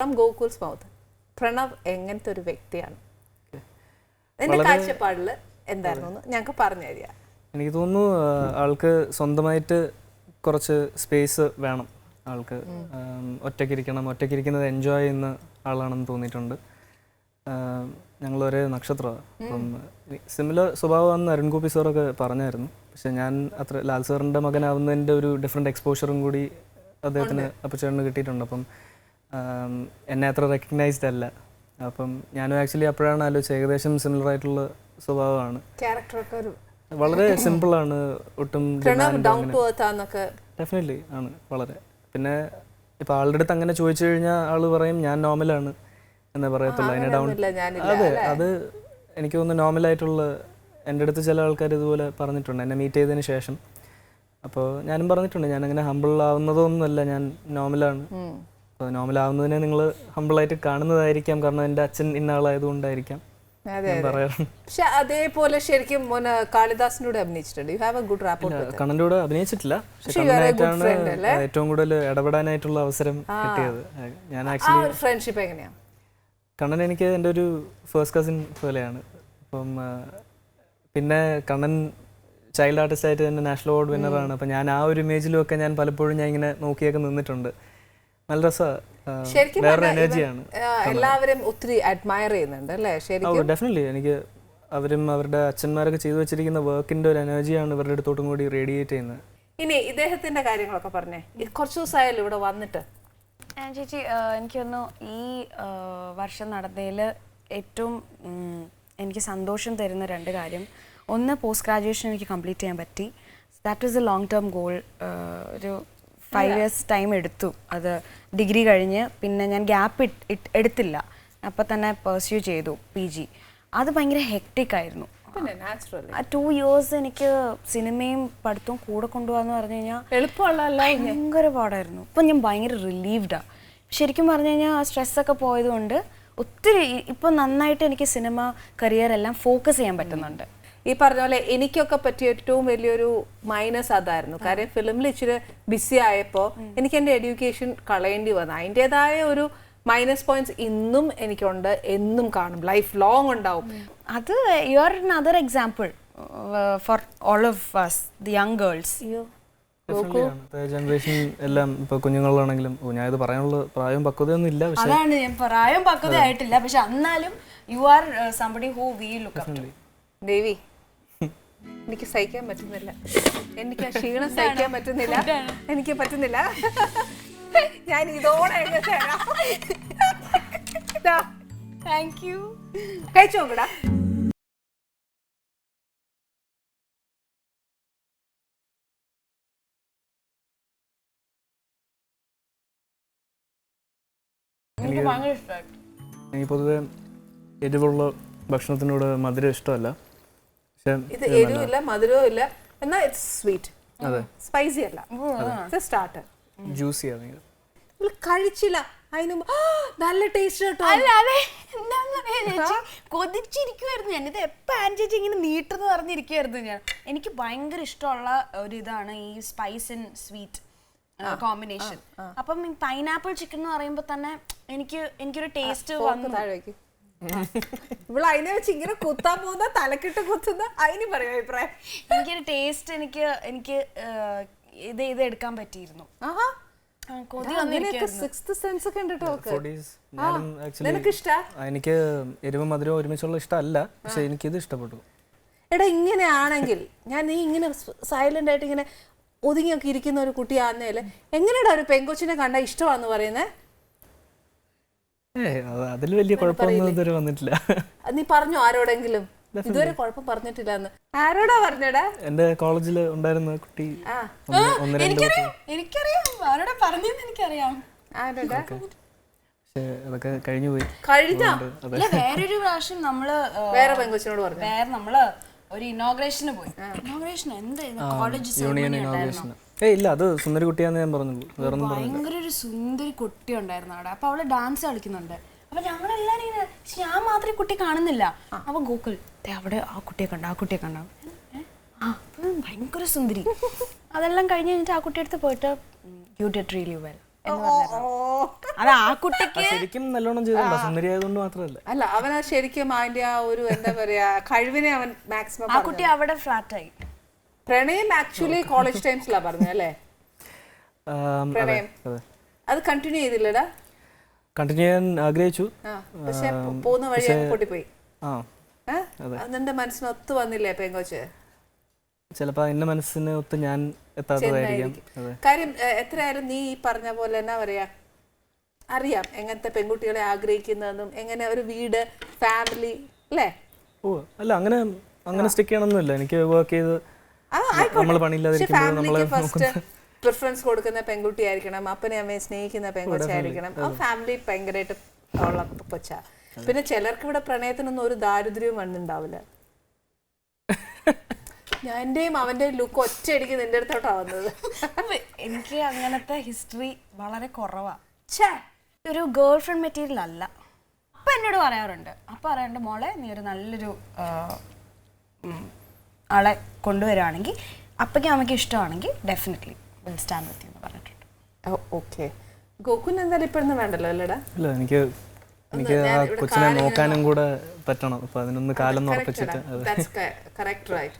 From ഗോകുൽസ് mouth Pranav എങ്ങനത്തെ ഒരു വ്യക്തിയാണ് എന്റെ കാഴ്ചപ്പാടിൽ എന്തായിരുന്നു? ഞങ്ങൾക്ക് പറഞ്ഞു തരിക. എനിക്ക് തോന്നുന്നു ആൾക്ക് സ്വന്തമായിട്ട് കുറച്ച് സ്പേസ് വേണം. ആൾക്ക് ഒറ്റയ്ക്കിരിക്കണം ഒറ്റയ്ക്കിരിക്കുന്നത് എൻജോയ് ചെയ്യുന്ന ആളാണെന്ന് തോന്നിയിട്ടുണ്ട്. ഞങ്ങൾ ഒരേ നക്ഷത്രമാണ് അപ്പം സിമിലർ സ്വഭാവമാണെന്ന് അരുൺ ഗോപി സാറൊക്കെ പറഞ്ഞായിരുന്നു. പക്ഷെ ഞാൻ അത്ര ലാൽ സാറിന്റെ മകനാവുന്നതിന്റെ ഒരു ഡിഫറെന്റ് എക്സ്പോഷറും കൂടി അദ്ദേഹത്തിന് അപ്പച്ചേട്ടന് കിട്ടിയിട്ടുണ്ട്. അപ്പം എന്നെ അത്ര റെക്കഗ്നൈസ്ഡ് അല്ല. അപ്പം ഞാനും ആക്ച്വലി അപ്പോഴാണ് ആലോചിച്ചത്. ഏകദേശം സിമിലർ ആയിട്ടുള്ള സ്വഭാവമാണ്. വളരെ സിമ്പിൾ ആണ്. ഒട്ടും ഡെഫിനറ്റ്ലി ആണ് വളരെ. പിന്നെ ഇപ്പൊ ആളുടെ അടുത്ത് അങ്ങനെ ചോദിച്ചു കഴിഞ്ഞാൽ ആൾ പറയും ഞാൻ നോർമലാണ് എന്നേ പറയത്തുള്ളൂ. അതിന് ഡൗൺ അതെ അത് എനിക്ക് തോന്നുന്നു നോർമൽ ആയിട്ടുള്ള എന്റെ അടുത്ത് ചില ആൾക്കാർ ഇതുപോലെ പറഞ്ഞിട്ടുണ്ട്. എന്നെ മീറ്റ് ചെയ്തതിന് ശേഷം. അപ്പോൾ ഞാനും പറഞ്ഞിട്ടുണ്ട് ഞാൻ അങ്ങനെ ഹമ്പിൾ ആവുന്നതൊന്നുമല്ല. ഞാൻ നോർമലാണ് ആവുന്നതിനെ നിങ്ങൾ ഹമ്പിളായിട്ട് കാണുന്നതായിരിക്കാം. കാരണം എന്റെ അച്ഛൻ ഇന്നാളായതുകൊണ്ടായിരിക്കാം പക്ഷെ അതേപോലെ ശരിക്കും മോന് കാളിദാസിനോട് അഭിനയിച്ചിട്ടുണ്ട്. You have a good rapport കണ്ണന്റെ കൂടെ അഭിനയിച്ചിട്ടില്ല? ഏറ്റവും കൂടുതൽ ഇടപെടാനായിട്ടുള്ള അവസരം കിട്ടിയത്. ഞാൻ ആക്ച്വലി ഫ്രണ്ട്ഷിപ്പ് എങ്ങനെയാ? കണ്ണൻ എനിക്ക് എന്റെ ഒരു ഫസ്റ്റ് കസിൻ പോലെയാണ്. അപ്പം പിന്നെ കണ്ണൻ ചൈൽഡ് ആർട്ടിസ്റ്റ് ആയിട്ട് തന്നെ നാഷണൽ അവാർഡ് വിന്നറാണ് അപ്പം ഞാൻ ആ ഒരു ഇമേജിലും ഒക്കെ ഞാൻ പലപ്പോഴും ഞാൻ ഇങ്ങനെ നോക്കിയൊക്കെ നിന്നിട്ടുണ്ട്. നല്ല രസമാണ് ശരിക്കും എനർജിയാണ് എല്ലാവരും ഒത്തിരി അഡ്മയർ ചെയ്യുന്നുണ്ട് അല്ലേ? ശരിക്കും? ഡെഫിനറ്റ്ലി എനിക്ക് അവരും അവരുടെ അച്ഛന്മാരൊക്കെ ചെയ്തു വെച്ചിരിക്കുന്ന വർക്കിന്റെ ഒരു എനർജിയാണ് ഇവരുടെ അടുത്തോട്ടും കൂടി റേഡിയേറ്റ് ചെയ്യുന്നത്. ഇനി ഇദ്ദേഹത്തിന്റെ കാര്യങ്ങളൊക്കെ പറഞ്ഞേ. കുറച്ച് ദിവസമായാലും ഇവിടെ വന്നിട്ട്. ചേച്ചി എനിക്ക് തോന്നുന്നു ഈ വർഷം നടന്നതിൽ ഏറ്റവും എനിക്ക് സന്തോഷം തരുന്ന രണ്ട് കാര്യം. ഒന്ന് പോസ്റ്റ് ഗ്രാജുവേഷൻ എനിക്ക് കംപ്ലീറ്റ് ചെയ്യാൻ പറ്റി. That is a long term goal ഒരു ഫൈവ് ഇയേഴ്സ് ടൈം എടുത്തു. അത് ഡിഗ്രി കഴിഞ്ഞ് പിന്നെ ഞാൻ ഗ്യാപ്പ് എടുത്തില്ല. അപ്പം തന്നെ പെർസ്യൂ ചെയ്തു പി ജി അത് ഭയങ്കര ഹെക്ടിക് ആയിരുന്നു. ആ ടു ഇയേഴ്സ് എനിക്ക് സിനിമയും പഠിത്തവും കൂടെ കൊണ്ടുപോകാന്ന് പറഞ്ഞു കഴിഞ്ഞാൽ ഭയങ്കര പാടായിരുന്നു. ഇപ്പം ഞാൻ ഭയങ്കര റിലീവ്ഡാ ശരിക്കും പറഞ്ഞു കഴിഞ്ഞാൽ ആ സ്ട്രെസ്സൊക്കെ പോയതുകൊണ്ട് ഒത്തിരി ഇപ്പം നന്നായിട്ട് എനിക്ക് സിനിമ കരിയർ എല്ലാം ഫോക്കസ് ചെയ്യാൻ പറ്റുന്നുണ്ട്. ഈ പറഞ്ഞ പോലെ എനിക്കൊക്കെ പറ്റിയ ഏറ്റവും വലിയൊരു മൈനസ് അതായിരുന്നു. കാര്യം ഫിലിമിൽ ഇച്ചിരി ബിസി ആയപ്പോൾ എനിക്ക് എന്റെ എഡ്യൂക്കേഷൻ കളയേണ്ടി വന്നു. അതിന്റെതായ ഒരു മൈനസ് പോയിന്റ്സ് ഇന്നും എനിക്കുണ്ട് എന്നും കാണും. ലൈഫ് ലോങ് ഉണ്ടാവും. അത് you are other example for all of us the young girls generation എല്ലാം ഇപ്പൊ കുഞ്ഞുങ്ങളാണെങ്കിലും ഞാൻ ഇത് പറയാനുള്ള പ്രായം പക്വതയൊന്നും ഇല്ല പക്ഷെ അതാണ് ഞാൻ പ്രായം പക്വതയായിട്ടില്ല പക്ഷെ എന്നാലും you are somebody who we look ദേവി എനിക്ക് സഹിക്കാൻ പറ്റുന്നില്ല. എനിക്ക് ആ ക്ഷീണം സഹിക്കാൻ പറ്റുന്നില്ല. എനിക്ക് പറ്റുന്നില്ല. ഞാൻ ഇതോടെ താങ്ക് യു കഴിച്ചു നോക്കടാ എനിക്ക് പൊതുവെ എരിവുള്ള ഭക്ഷണത്തിനോട് മധുരം ഇഷ്ടമല്ല. ഇത് എരിവില്ല മധുരവും ഇല്ല. എന്നാൽ ഇറ്റ്സ് സ്വീറ്റ് അതെ. സ്പൈസി അല്ല. ഇത്. സ്റ്റാർട്ടർ ജ്യൂസി കഴിച്ചില്ല. അതിന് മുമ്പ്, "ആ, നല്ല ടേസ്റ്റ് കേട്ടോ. അല്ലാതെ കൊതിച്ചിരിക്കുമായിരുന്നു ഞാൻ. ഇത് എപ്പോ ആൻ ചേച്ചി ഇങ്ങനെ നീട്ടെന്ന് പറഞ്ഞിരിക്കുമായിരുന്നു ഞാൻ. എനിക്ക് ഭയങ്കര ഇഷ്ടമുള്ള ഒരു ഇതാണ് ഈ സ്പൈസ് ആൻഡ് സ്വീറ്റ് കോമ്പിനേഷൻ അപ്പം പൈനാപ്പിൾ ചിക്കൻ എന്ന് പറയുമ്പോൾ തന്നെ എനിക്ക് എനിക്കൊരു ടേസ്റ്റ് വന്നു. ഇവൾ അതിനെ വെച്ച് ഇങ്ങനെ കുത്താൻ പോകുന്ന തലക്കിട്ട് കുത്തുന്ന അതിന് പറയാം അഭിപ്രായം. എനിക്കൊരു ടേസ്റ്റ് എനിക്ക് എനിക്ക് ഇത് ഇത് എടുക്കാൻ പറ്റിയിരുന്നു. ആഹാ. എനിക്ക് എരിവ് മധുരം ഒരുമിച്ചുള്ള ഇഷ്ടമല്ല പക്ഷെ ഇത് ഇഷ്ടപ്പെട്ടു. എടാ ഇങ്ങനെയാണെങ്കിൽ ഞാൻ നീ ഇങ്ങനെ സൈലന്റ് ആയിട്ട് ഇങ്ങനെ ഒതുങ്ങിയൊക്കെ ഇരിക്കുന്ന ഒരു കുട്ടിയാന്നേൽ എങ്ങനെയാടാ ഒരു പെങ്കൊച്ചിനെ കണ്ട ഇഷ്ടമാന്ന് പറയുന്നേ? ഏ അതിൽ വലിയ കുഴപ്പമൊന്നും ഇതുവരെ വന്നിട്ടില്ല. നീ പറഞ്ഞു ആരോടെങ്കിലും? ഇതുവരെ കുഴപ്പം പറഞ്ഞിട്ടില്ല എന്ന് ആരോടാ പറഞ്ഞടാ? എന്റെ കോളേജിൽ ഉണ്ടായിരുന്ന കുട്ടി എനിക്കറിയാം എനിക്കറിയാം. ആരോടെ പറഞ്ഞെന്ന് എനിക്കറിയാം. ആരോടാ? അതൊക്കെ കഴിഞ്ഞു പോയി. ഇല്ല വേറൊരു പ്രാവശ്യം നമ്മൾ വേറെ പെങ്കൊച്ചിനോട് പറഞ്ഞു? വേറെ നമ്മൾ ഒരു ഇനോഗ്രേഷന് പോയി. ഇനോഗ്രേഷൻ എന്ത്? കോളേജ് യൂണിയൻ ഇനോഗ്രേഷൻ ഏയ് ഇല്ല അത് സുന്ദരി കുട്ടിയാന്ന് ഞാൻ പറഞ്ഞുള്ളൂ വേറെ ഒന്നും പറഞ്ഞു ഭയങ്കര ഒരു സുന്ദരി കുട്ടി ഉണ്ടായിരുന്നു അവിടെ. അപ്പൊ അവൾ ഡാൻസ് കളിക്കുന്നുണ്ട്. അപ്പൊ ഞങ്ങളെല്ലാരും ഇങ്ങനെ ഞാൻ മാത്രമേ കുട്ടി കാണുന്നില്ല. അപ്പൊ ഗൂഗിൾ ദേ അവിടെ ആ കുട്ടിയെ കണ്ട ആ കുട്ടിയെ കണ്ട? ആ ഭയങ്കര സുന്ദരി. അതെല്ലാം കഴിഞ്ഞ് കഴിഞ്ഞിട്ട് ആ കുട്ടിയുടെ അടുത്ത് പോയിട്ട് യു ഡിഡ് റിയലി വെൽ എന്ന് അത് ആ കുട്ടിക്ക് ശരിക്കും നല്ലോണം ചെയ്തിട്ടുണ്ട് സുന്ദരി ആയതുകൊണ്ട് മാത്രമല്ല. അല്ല അവൻ ആ ശരിക്കും അതിന്റെ ആ ഒരു എന്താ പറയാ കഴിവിനെ അവൻ മാക്സിമം ആ കുട്ടി അവിടെ ഫ്ലാറ്റായി പ്രണയം ആക്ച്വലി കോളേജ് ടൈംസിലാ പറഞ്ഞത് അല്ലേ? പ്രണയം. അത്. കണ്ടിന്യൂ ചെയ്തില്ലടാ? കണ്ടിന്യൂ ചെയ്യാൻ ആഗ്രഹിച്ചു. പക്ഷെ പോകുന്ന വഴി പൊട്ടിപ്പോയി. അതെന്റെ മനസ്സിന് ഒത്തു വന്നില്ലേ പെങ്കോച്ച്? ചിലപ്പോ എന്റെ മനസ്സിന് ഒത്ത് ഞാൻ എത്താത്തതായിരിക്കാം. കാര്യം എത്രയായാലും നീ ഈ പറഞ്ഞ പോലെ എന്നാ പറയാ? അറിയാം എങ്ങനത്തെ പെൺകുട്ടികളെ ആഗ്രഹിക്കുന്നതെന്നും എങ്ങനെ ഒരു വീട് ഫാമിലി അല്ലേ? ഓ അല്ല അങ്ങനെ അങ്ങനെ സ്റ്റിക്ക് ചെയ്യണമെന്നില്ല എനിക്ക് വർക്ക് ചെയ്ത് നമ്മൾ പണിയില്ലാതിരിക്കുമ്പോൾ നമ്മൾ ഫസ്റ്റ് പ്രിഫറൻസ് കൊടുക്കുന്ന പെൺകുട്ടി ആയിരിക്കണം അപ്പനെ അമ്മയെ സ്നേഹിക്കുന്ന പെൺകൊച്ചായിരിക്കണം. ആ ഫാമിലി ഭയങ്കരമായിട്ട് ഉള്ള കൊച്ച. പിന്നെ ചിലർക്ക് ഇവിടെ പ്രണയത്തിനൊന്നും ഒരു ദാരിദ്ര്യവും വന്നിണ്ടാവില്ല. ഞാന്റെയും അവന്റെ അവന്റെയും ലുക്ക് ഒറ്റയടിക്ക് നിന്റെ അടുത്തോട്ടാ വന്നത്. എനിക്ക് അങ്ങനത്തെ ഹിസ്റ്ററി വളരെ കുറവാ. ഛേ! ഒരു ഗേൾ ഫ്രണ്ട് മെറ്റീരിയൽ അല്ല. അപ്പൊ എന്നോട് പറയാറുണ്ട്. അപ്പൊ പറയാറുണ്ട് മോളെ നീ ഒരു നല്ലൊരു ആളെ കൊണ്ടുവരികയാണെങ്കിൽ അപ്പയ്ക്കും അമ്മയ്ക്കും ഇഷ്ടമാണെങ്കിൽ ഡെഫിനറ്റ്ലി വിൽ സ്റ്റാൻഡ് വിത്ത് എന്ന് പറഞ്ഞിട്ടുണ്ട്. ഓക്കെ ഗോകുലിന് എന്തായാലും ഇപ്പോഴൊന്നും വേണ്ടല്ലോ അല്ലേടാ? ഇല്ല എനിക്ക് എനിക്ക് ആ കൊച്ചിനെ നോക്കാനും കൂടെ പറ്റണം. അപ്പൊ അതിനൊന്ന് കാലം ഉറപ്പിച്ചിട്ട് കറക്റ്റ് റൈറ്റ്